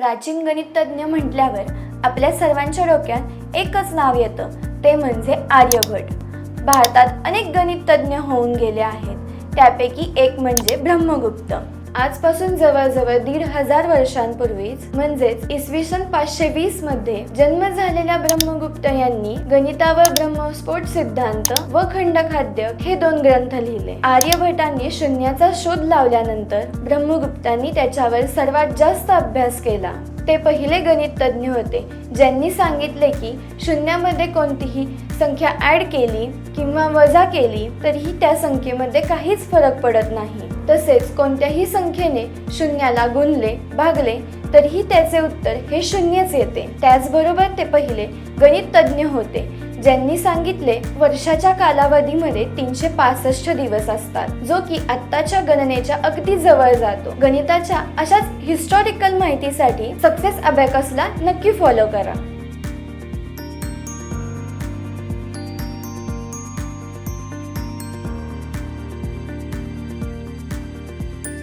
प्राचीन गणितज्ञ म्हटल्यावर आपल्या सर्वांच्या डोक्यात एकच नाव येतं. ते म्हणजे आर्यभट. भारतात अनेक गणितज्ञ होऊन गेले आहेत. त्यापैकी एक म्हणजे ब्रह्मगुप्त. आजपासून जवळजवळ दीड हजार वर्षांपूर्वीच म्हणजेच इसवी सन पाचशे वीसमध्ये जन्म झालेल्या ब्रह्मगुप्त यांनी गणितावर ब्रह्मस्फोट सिद्धांत व खंडखाद्य हे दोन ग्रंथ लिहिले. आर्यभटांनी शून्याचा शोध लावल्यानंतर ब्रह्मगुप्तांनी त्याच्यावर सर्वात जास्त अभ्यास केला. ते पहिले गणित तज्ज्ञ होते ज्यांनी सांगितले की शून्यामध्ये कोणतीही संख्या ऍड केली किंवा वजा केली तरीही त्या संख्येमध्ये काहीच फरक पडत नाही. तसेच कोणत्याही संख्येने शून्याला गुणले भागले तरीही त्याचे उत्तर हे शून्यच येते. त्याचबरोबर ते पहिले गणित तज्ज्ञ होते ज्यांनी सांगितले वर्षाच्या कालावधीमध्ये तीनशे पासष्ट दिवस असतात जो की आत्ताच्या गणनेच्या अगदी जवळ जातो. गणिताच्या अशाच हिस्टॉरिकल माहितीसाठी सक्सेस अबॅकसला नक्की फॉलो करा.